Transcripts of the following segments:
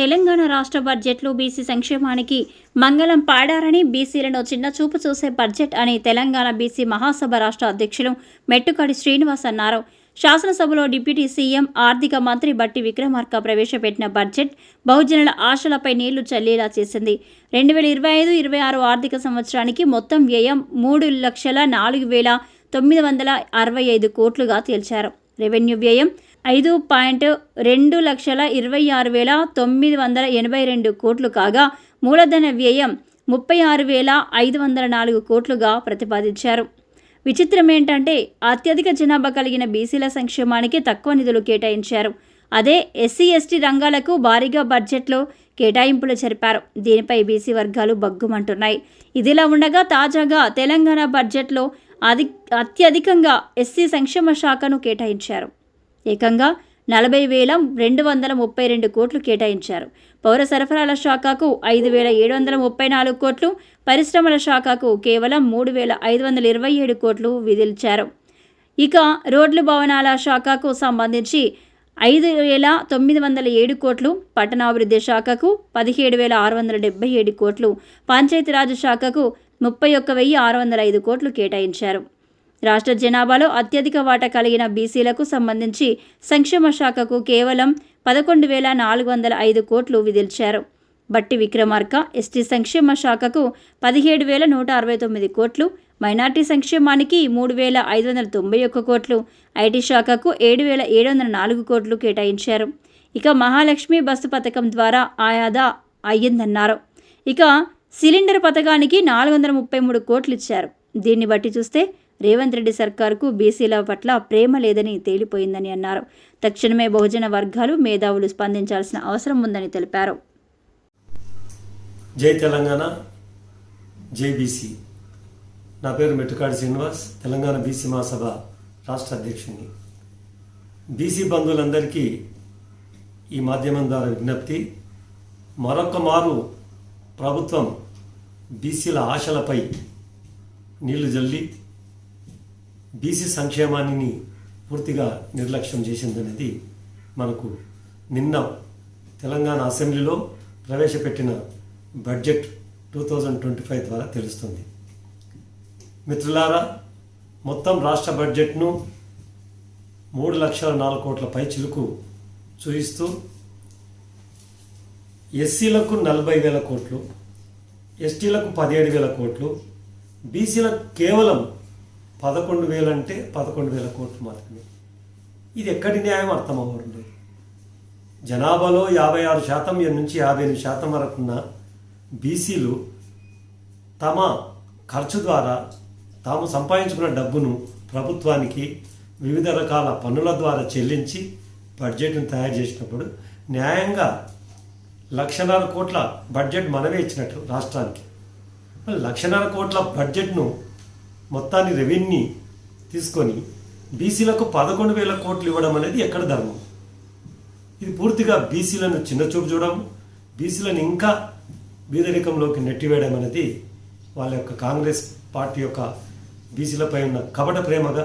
తెలంగాణ రాష్ట్ర బడ్జెట్లో బీసీ సంక్షేమానికి మంగళం పాడారని బీసీలను చిన్న చూపు చూసే బడ్జెట్ అని తెలంగాణ బీసీ మహాసభ రాష్ట్ర అధ్యక్షులు మెట్టుకడి శ్రీనివాస్ అన్నారు. శాసనసభలో డిప్యూటీ సీఎం ఆర్థిక మంత్రి బట్టి విక్రమార్క ప్రవేశపెట్టిన బడ్జెట్ బహుజనుల ఆశలపై నీళ్ళు చల్లేలా చేసింది. రెండు వేల ఇరవై ఐదు ఇరవై ఆరు ఆర్థిక సంవత్సరానికి మొత్తం వ్యయం మూడు లక్షల నాలుగు వేల తొమ్మిది వందల అరవై ఐదు కోట్లుగా తేల్చారు. రెవెన్యూ వ్యయం ఐదు పాయింట్ రెండు లక్షల ఇరవై ఆరు వేల తొమ్మిది వందల ఎనభై రెండు కోట్లు కాగా మూలధన వ్యయం ముప్పై ఆరు వేల ఐదు వందల నాలుగు కోట్లుగా ప్రతిపాదించారు. విచిత్రం ఏంటంటే అత్యధిక జనాభా కలిగిన బీసీల సంక్షేమానికి తక్కువ నిధులు కేటాయించారు. అదే ఎస్సీ ఎస్టీ రంగాలకు భారీగా బడ్జెట్లో కేటాయింపులు జరిపారు. దీనిపై బీసీ వర్గాలు బగ్గుమంటున్నాయి ఇదిలా ఉండగా తాజాగా తెలంగాణ బడ్జెట్లో అధి అత్యధికంగా ఎస్సీ సంక్షేమ శాఖను కేటాయించారు. ఏకంగా నలభై వేల రెండు వందల ముప్పై రెండు కోట్లు కేటాయించారు. పౌర సరఫరాల శాఖకు ఐదు వేల ఏడు వందల ముప్పై నాలుగు కోట్లు పరిశ్రమల శాఖకు కేవలం మూడు వేల ఐదు వందల ఇరవై ఏడు కోట్లు విధించారు. ఇక రోడ్లు భవనాల శాఖకు సంబంధించి ఐదు వేల తొమ్మిది వందల ఏడు కోట్లు పట్టణాభివృద్ధి శాఖకు పదిహేడు వేల ఆరు వందల డెబ్బై ఏడు కోట్లు పంచాయతీరాజ్ శాఖకు ముప్పై ఒక్క వెయ్యి ఆరు వందల ఐదు కోట్లు కేటాయించారు. రాష్ట్ర జనాభాలో అత్యధిక వాటా కలిగిన బీసీలకు సంబంధించి సంక్షేమ శాఖకు కేవలం పదకొండు వేల నాలుగు వందల ఐదు కోట్లు విధిల్చారు. బట్టి విక్రమార్క ఎస్టీ సంక్షేమ శాఖకు పదిహేడు వేల నూట అరవై తొమ్మిది కోట్లు మైనార్టీ సంక్షేమానికి మూడు వేల ఐదు వందల తొంభై ఒక్క కోట్లు ఐటీ శాఖకు ఏడు వేల ఏడు వందల నాలుగు కోట్లు కేటాయించారు. ఇక మహాలక్ష్మి బస్సు పథకం ద్వారా ఆయాదా అయ్యిందన్నారు. ఇక సిలిండర్ పథకానికి నాలుగు వందల ముప్పై మూడు కోట్లు ఇచ్చారు. దీన్ని బట్టి చూస్తే రేవంత్ రెడ్డి సర్కార్కు బీసీల పట్ల ప్రేమ లేదని తేలిపోయిందని అన్నారు. తక్షణమే బహుజన వర్గాలు మేధావులు స్పందించాల్సిన అవసరం ఉందని తెలిపారు. జై తెలంగాణ జై బీసీ. నా పేరు మెట్టుకాడి శ్రీనివాస్ తెలంగాణ బీసీ మహాసభ రాష్ట్ర అధ్యక్షుని బీసీ బంధువులందరికీ ఈ మాధ్యమం ద్వారా విజ్ఞప్తి మరొక మారు ప్రభుత్వం బీసీల ఆశలపై నీళ్ళు జల్లి బీసీ సంక్షేమాన్ని పూర్తిగా నిర్లక్ష్యం చేసిందనేది మనకు నిన్న తెలంగాణ అసెంబ్లీలో ప్రవేశపెట్టిన budget two thousand twenty five ద్వారా తెలుస్తుంది. మిత్రులారా మొత్తం రాష్ట్ర బడ్జెట్ను మూడు లక్షల నాలుగు కోట్ల పై చిలుకు చూపిస్తూ ఎస్సీలకు నలభై వేల కోట్లు ఎస్టీలకు పదిహేడు వేల కోట్లు బీసీలకు కేవలం పదకొండు వేలు అంటే పదకొండు వేల కోట్లు మాత్రమే. ఇది ఎక్కడి న్యాయం అర్థం అవ్వడం జనాభాలో యాభై ఆరు శాతం నుంచి యాభై ఎనిమిది శాతం వరకున్న బీసీలు తమ ఖర్చు ద్వారా తాము సంపాదించుకున్న డబ్బును ప్రభుత్వానికి వివిధ రకాల పన్నుల ద్వారా చెల్లించి బడ్జెట్ను తయారు చేసినప్పుడు న్యాయంగా లక్షన్నర కోట్ల బడ్జెట్ మనమే ఇచ్చినట్టు రాష్ట్రానికి. లక్షన్నర కోట్ల బడ్జెట్ను మొత్తాన్ని రెవెన్యూ తీసుకొని బీసీలకు పదకొండు వేల కోట్లు ఇవ్వడం అనేది ఎక్కడ ధర్మం? ఇది పూర్తిగా బీసీలను చిన్నచూపు చూడడం బీసీలను ఇంకా బీదరికంలోకి నెట్టివేయడం అనేది వాళ్ళ యొక్క కాంగ్రెస్ పార్టీ యొక్క బీసీలపై ఉన్న కపట ప్రేమగా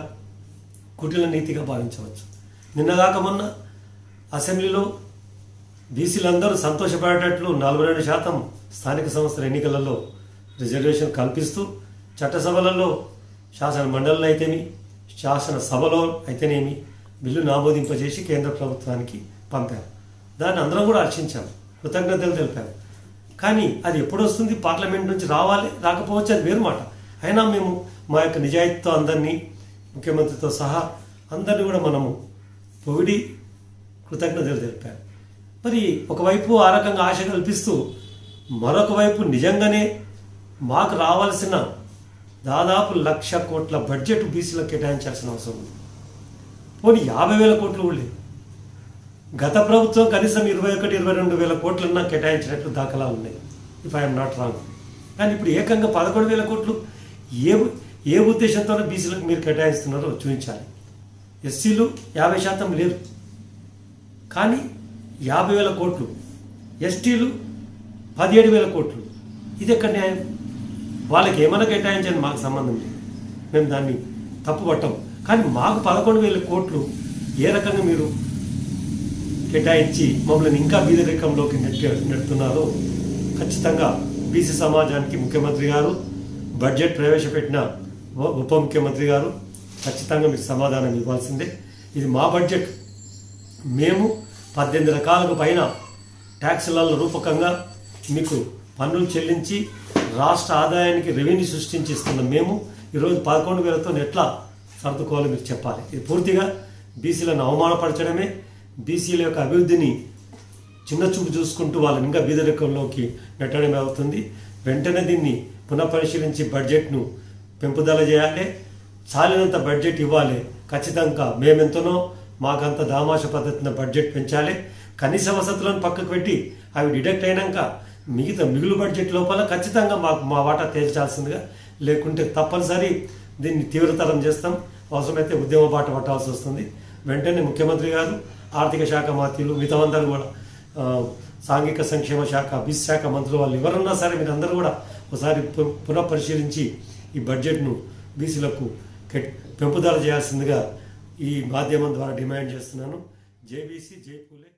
కుటిల నీతిగా భావించవచ్చు. నిన్నగాక మొన్న అసెంబ్లీలో బీసీలందరూ సంతోషపడేటట్లు నలభై రెండు శాతం స్థానిక సంస్థల ఎన్నికలలో రిజర్వేషన్ కల్పిస్తూ చట్టసభలలో శాసన మండలిలో అయితేమి శాసనసభలో అయితేనేమి బిల్లు నామోదింపజేసి కేంద్ర ప్రభుత్వానికి పంపారు. దాన్ని అందరం కూడా హర్షించాం కృతజ్ఞతలు తెలిపారు. కానీ అది ఎప్పుడు వస్తుంది పార్లమెంట్ నుంచి రావాలి రాకపోవచ్చు అది వేరు మాట. అయినా మేము మా యొక్క నిజాయితీతో అందరినీ ముఖ్యమంత్రితో సహా అందరినీ కూడా మనము పొగిడి కృతజ్ఞతలు తెలిపారు. మరి ఒకవైపు ఆ రకంగా ఆశ కల్పిస్తూ మరొక వైపు నిజంగానే మాకు రావాల్సిన దాదాపు లక్ష కోట్ల బడ్జెట్ బీసీలకు కేటాయించాల్సిన అవసరం ఉంది. పోనీ యాభై వేల కోట్లు కూడా లేదు. గత ప్రభుత్వం కనీసం ఇరవై ఒకటి ఇరవై రెండు వేల కోట్లన్నా కేటాయించినట్లు దాఖలా ఉన్నాయి ఇఫ్ ఐఎమ్ నాట్ రాంగ్ కానీ ఇప్పుడు ఏకంగా పదకొండు వేల కోట్లు ఏ ఏ ఉద్దేశంతోనే బీసీలకు మీరు కేటాయిస్తున్నారో చూపించాలి. ఎస్సీలు యాభై శాతం లేరు. కానీ యాభై వేల కోట్లు ఎస్టీలు పదిహేడు వేల కోట్లు. ఇది ఎక్కడ న్యాయం? వాళ్ళకి ఏమైనా కేటాయించండి మాకు సంబంధం లేదు. మేము దాన్ని తప్పుపట్టం కానీ మాకు పదకొండు వేల కోట్లు ఏ రకంగా మీరు కేటాయించి మమ్మల్ని ఇంకా బీదరికంలోకి నెట్టి నెడుతున్నారో ఖచ్చితంగా బీసీ సమాజానికి ముఖ్యమంత్రి గారు బడ్జెట్ ప్రవేశపెట్టిన ఉప ముఖ్యమంత్రి గారు ఖచ్చితంగా మీకు సమాధానం ఇవ్వాల్సిందే. ఇది మా బడ్జెట్. మేము పద్దెనిమిది రకాలకు పైన ట్యాక్సుల రూపకంగా మీకు పన్నులు చెల్లించి రాష్ట్ర ఆదాయానికి రెవెన్యూ సృష్టించిస్తున్న మేము ఈరోజు పదకొండు వేలతో ఎట్లా సర్దుకోవాలో మీరు చెప్పాలి. ఇది పూర్తిగా బీసీలను అవమానపరచడమే. బీసీల యొక్క అభివృద్ధిని చిన్న చూపు చూసుకుంటూ వాళ్ళని ఇంకా బీదరికంలోకి నెట్టడమే అవుతుంది. వెంటనే దీన్ని పునఃపరిశీలించి బడ్జెట్ను పెంపుదల చేయాలి. చాలినంత బడ్జెట్ ఇవ్వాలి. ఖచ్చితంగా మేమెంతనో మాకంత దామాష పద్ధతిన బడ్జెట్ పెంచాలి. కనీస వసతులను పక్కకు పెట్టి అవి డిడక్ట్ అయినాక మిగతా మిగులు బడ్జెట్ లోపల ఖచ్చితంగా మాకు మా వాటా తేల్చాల్సిందిగా లేకుంటే తప్పనిసరి దీన్ని తీవ్రతరం చేస్తాం. అవసరమైతే ఉద్యమ బాట పట్టాల్సి వస్తుంది. వెంటనే ముఖ్యమంత్రి గారు ఆర్థిక శాఖ మంత్రులు మితమందరూ కూడా సాంఘిక సంక్షేమ శాఖ బిస్ శాఖ మంత్రులు వాళ్ళు ఎవరున్నా సరే మీరు అందరూ కూడా ఒకసారి పునః పునఃపరిశీలించి ఈ బడ్జెట్ను బీసీలకు కెట్- పెంపుదల చేయాల్సిందిగా ఈ మాధ్యమం ద్వారా డిమాండ్ చేస్తున్నాను. జేబీసీ జైపూలే